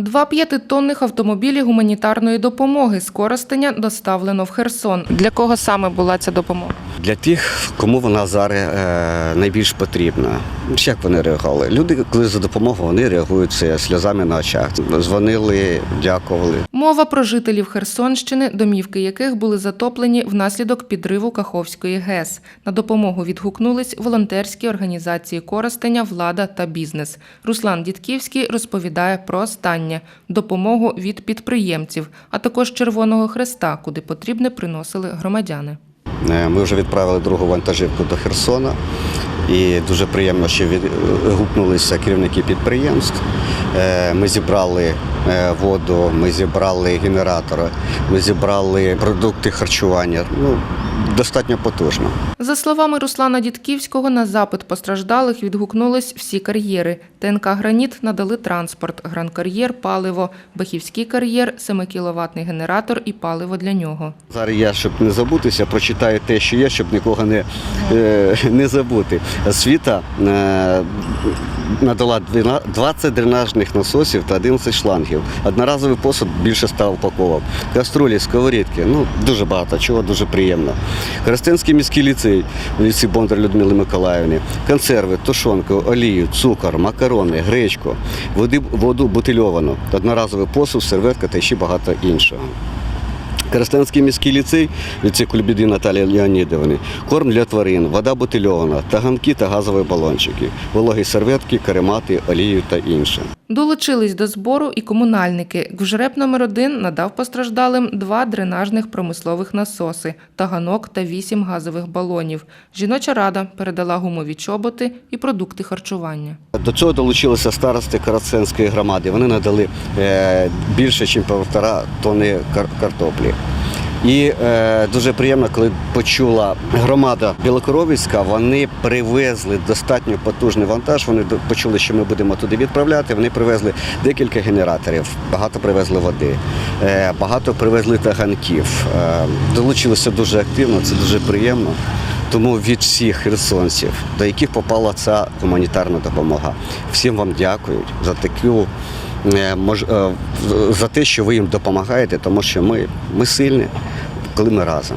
Два п'ятитонних автомобілі гуманітарної допомоги з Коростеня доставлено в Херсон. Для кого саме була ця допомога? Для тих, кому вона зараз е, найбільш потрібна. Як вони реагували? Люди, коли за допомогою, вони реагують це сльозами на очах. Дзвонили, дякували. Мова про жителів Херсонщини, домівки яких були затоплені внаслідок підриву Каховської ГЕС. На допомогу відгукнулись волонтерські організації Коростеня, влада та бізнес. Руслан Дідківський розповідає про останнє допомогу від підприємців, а також Червоного Хреста, куди потрібне приносили громадяни. Е, Ми вже відправили другу вантажівку до Херсона. І дуже приємно, що відгукнулися керівники підприємств. Е, Ми зібрали е, воду, ми зібрали генератори, ми зібрали продукти харчування. Ну, достатньо потужно. За словами Руслана Дідківського, на запит постраждалих відгукнулись всі кар'єри. ТНК «Граніт» надали транспорт, Гран-кар'єр, паливо, Бахівський кар'єр, 7-кіловатний генератор і паливо для нього. Зараз я, щоб не забутися, прочитаю те, що є, щоб нікого не, е, не забути. Світа е, надала 12 20 дренажних насосів та 11 шлангів. Одноразовий посуд більше 100 упаковок. Каструлі, сковорідки, ну дуже багато чого, дуже приємно. Коростенський міський ліцей, ліцей Бондар Людмили Миколаївни, консерви, тушонку, олію, цукор, макарони, гречку, води, воду бутильовану, одноразовий посуд, серветка та ще багато іншого. Коростенський міський ліцей, ліцей Кульбіди Наталії Леонідовни, корм для тварин, вода бутильована, таганки та газові балончики, вологі серветки, каремати, олію та інше. Долучились до збору і комунальники. ГУЖРЕП номер 1 надав постраждалим два дренажних промислових насоси, таганок та вісім газових балонів. Жіноча рада передала гумові чоботи і продукти харчування. До цього долучилися старости Коростенської громади. Вони надали е, більше, ніж півтора тонни картоплі. І е, дуже приємно, коли почула громада Білокоровицька, вони привезли достатньо потужний вантаж. Вони почули, що ми будемо туди відправляти. Вони привезли декілька генераторів, багато привезли води, е, багато привезли таганків. Е, долучилися дуже активно, це дуже приємно. Тому від всіх херсонців, до яких попала ця гуманітарна допомога, всім вам дякують за таку. е, е, За те, що ви їм допомагаєте, тому що ми, ми сильні, коли ми разом.